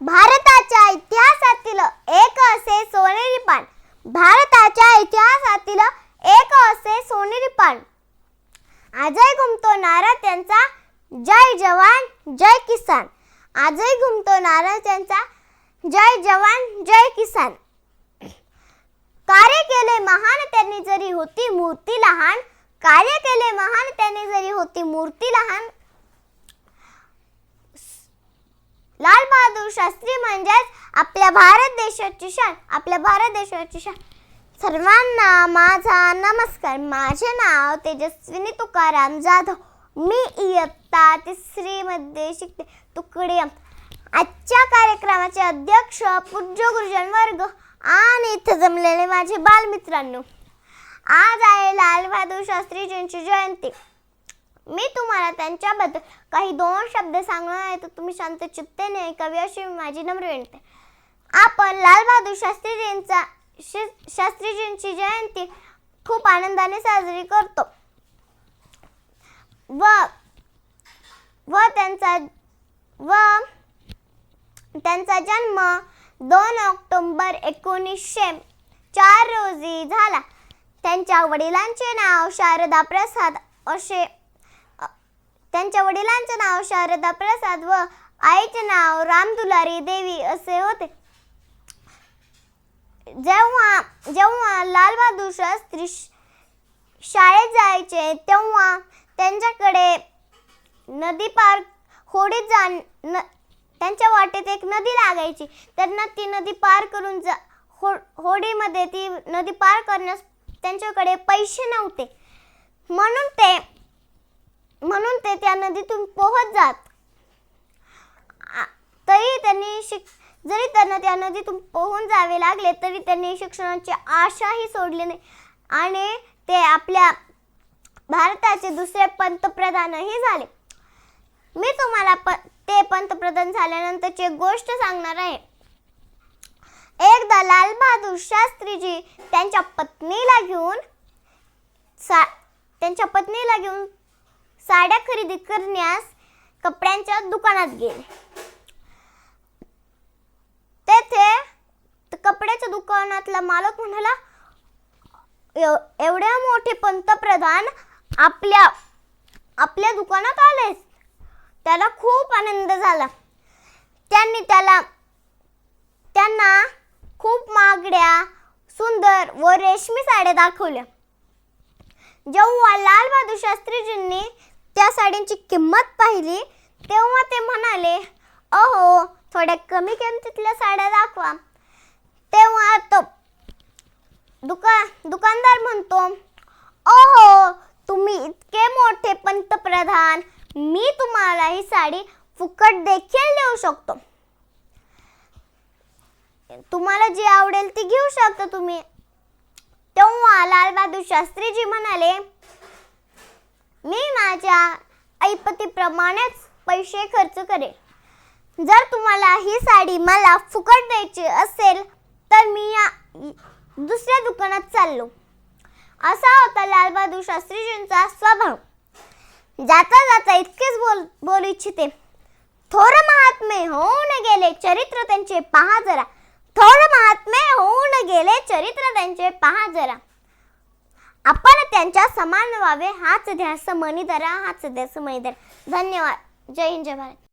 भारताच्या इतिहासातील एक असे सोनेरी पान. भारताच्या इतिहासातील एक असे सोनेरी पान. आजही घुमतो नारा त्यांचा. जय जवान जय किसान. आजही घुमतो नारा त्यांचा. जय जवान जय किसान. कार्य केले महान त्यांनी जरी होती मूर्ती लहान. कार्य केले महान त्यांनी जरी होती मूर्ती लहान. बहादूर शास्त्री म्हणजेच आपल्या भारत देशाची शान आपल्या भारत देशाची शान सर्वांना माझा नमस्कार. माझे नाव तेजस्विनी तुकाराम जाधव. मी इयत्ता तिसरीमध्ये शिकते. तुकडे आजच्या कार्यक्रमाचे अध्यक्ष पूज्य गुरुजन वर्ग आणि इथे जमलेले माझे बालमित्रांनो. आज आहे लाल बहादूर शास्त्रीजींची जयंती. मी तुम्हाला त्यांच्याबद्दल काही दोन शब्द सांगणार आहे तर तुम्ही शांत चित्तेने ऐकावी अशी माझी नम्र विनंती. आपण लालबहादूर शास्त्रीजींचा शि- शास्त्रीजींची जयंती खूप आनंदाने साजरी करतो. व व त्यांचा व त्यांचा जन्म दोन ऑक्टोंबर एकोणीसशे चार रोजी झाला. त्यांच्या वडिलांचे नाव शारदा प्रसाद असे त्यांच्या वडिलांचे नाव शारदा प्रसाद व आईचे नाव रामदुलारी देवी असे होते. जेव्हा जेव्हा लालबहादूर शास्त्री श- शाळेत जायचे तेव्हा त्यांच्याकडे नदी पार होडीत जा न त्यांच्या वाटेत एक नदी लागायची. त्यांना ती नदी पार करून जा हो होडीमध्ये ती नदी पार करण्यास त्यांच्याकडे पैसे नव्हते. म्हणून ते म्हणून ते त्या नदीतून पोहत जात. आ- तरी त्यांनी शिक जरी त्यांना त्या नदीतून पोहून जावे लागले तरी त्यांनी शिक्षणाची आशाही सोडली नाही. आणि ते आपल्या भारताचे दुसरे पंतप्रधानही झाले. मी तुम्हाला प ते पंतप्रधान झाल्यानंतरची गोष्ट सांगणार आहे. एकदा लाल बहादूर शास्त्रीजी त्यांच्या पत्नीला घेऊन सा त्यांच्या पत्नीला घेऊन साड्या खरेदी करण्यास कपड्यांच्या दुकानात गेले. तेथे कपड्याच्या दुकानातला मालक म्हणाला एवढ्या मोठे पंतप्रधान आपल्या आपल्या दुकानात आले त्याला खूप आनंद झाला. त्यांनी त्याला त्यांना खूप महागड्या सुंदर व रेशमी साड्या दाखवल्या. जेव्हा लाल बहादूर शास्त्रीजींनी त्या साडींची किंमत पाहिली तेव्हा ते म्हणाले अहो थोड्या कमी किमतीतल्या साड्या दाखवा. तेव्हा तो दुका दुकानदार म्हणतो अहो तुम्ही इतके मोठे पंतप्रधान मी तुम्हाला ही साडी फुकट देखील देऊ शकतो. तुम्हाला जी आवडेल ती घेऊ शकता तुम्ही. तेव्हा लालबहादूर शास्त्रीजी म्हणाले मी माझ्या ऐपतीप्रमाणेच पैसे खर्च करेन. जर तुम्हाला ही साडी मला फुकट द्यायची असेल तर मी या दुसऱ्या दुकानात चाललो. असा होता लालबहादूर शास्त्रीजींचा स्वभाव. जाता जाता इतकेच बोल बोलू इच्छिते. थोर महात्मे होऊन गेले चरित्र त्यांचे पहा जरा. थोर महात्मे होऊन गेले चरित्र त्यांचे पहा जरा. आपण त्यांच्या समान व्हावे हाच ध्यास मणीधरा हाच ध्यास मणीधरा धन्यवाद. जय हिंद जय भारत.